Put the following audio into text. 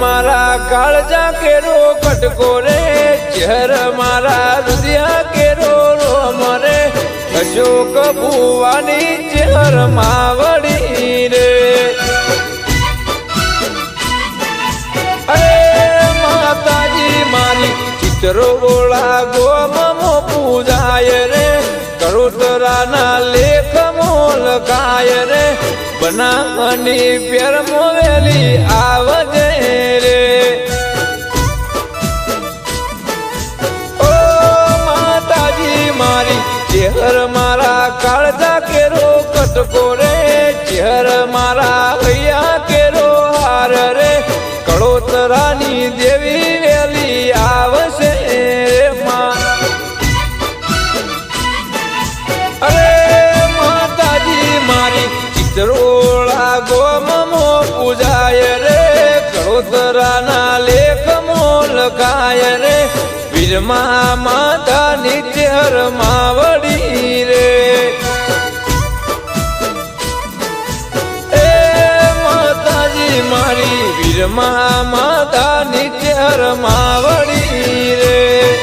કાળજા કેરો કટકો રે ચહેર મારા રુદિયા કેરો રોમ રે અશોક ભુવાની ચહેર માવડી રે. માતાજી મારી, ચિત્રો બોળા ગોમમો પૂજાય રે, કરોતરાના લેખ મોલ ગાય રે બનાવની પેર મોવેલી આવજે ચહેર મારા કાળજા કેરો કટકો રે ચહેર મારા હૈયા કેરો હાર રે? કળોતરાની દેવી વેલી આવશે અરે માતાજી મારી, ચિત્રોળા ગોમમો પૂજાય રે? કળોતરાના લેખ મોલ ગાય રે? વીરમા માતા મારી વીરમા માતા નિત્ય માવડી રે